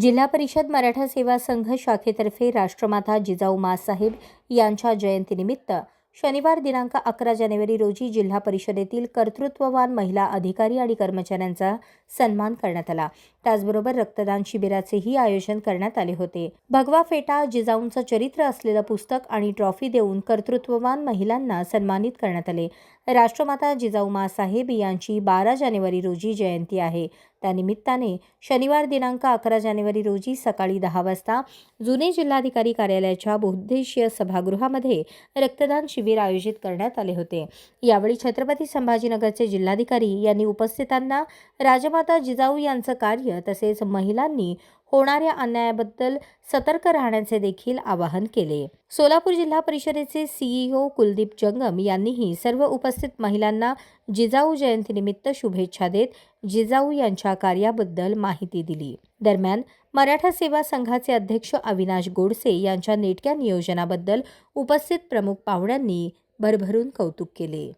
जिल्हा परिषद मराठा सेवा संघ शाखेतर्फे राष्ट्रमाता जिजाऊ मासाहेब यांच्या जयंतीनिमित्त शनिवार दिनांक अकरा जानेवारी रोजी जिल्हा परिषदेतील कर्तृत्ववान महिला अधिकारी आणि कर्मचाऱ्यांचा सन्मान करण्यात आला. त्याचबरोबर रक्तदान शिबिराचेही आयोजन करण्यात आले होते. भगवा फेटा जिजाऊंचं चरित्र असलेलं पुस्तक आणि ट्रॉफी देऊन कर्तृत्ववान महिलांना सन्मानित करण्यात आले. राष्ट्रमाता जिजाऊ मासाहेब यांची बारा जानेवारी रोजी जयंती आहे. त्यानिमित्ताने शनिवार दिनांक अकरा जानेवारी रोजी सकाळी दहा वाजता जुने जिल्हाधिकारी कार्यालयाच्या बहुद्देशीय सभागृहामध्ये रक्तदान शिबिर आयोजित करण्यात आले होते. यावेळी छत्रपती संभाजीनगरचे जिल्हाधिकारी यांनी उपस्थितांना राजमाता जिजाऊ यांचं कार्य तसेच महिलांनी होणाऱ्या अन्यायाबद्दल सतर्क राहण्याचे देखील आवाहन केले. सोलापूर जिल्हा परिषदेचे सीईओ कुलदीप जंगम यांनीही सर्व उपस्थित महिलांना जिजाऊ जयंतीनिमित्त शुभेच्छा देत जिजाऊ यांच्या कार्याबद्दल माहिती दिली. दरम्यान मराठा सेवा संघाचे अध्यक्ष अविनाश गोडसे यांच्या नेटक्या नियोजनाबद्दल उपस्थित प्रमुख पाहुण्यांनी भरभरून कौतुक केले.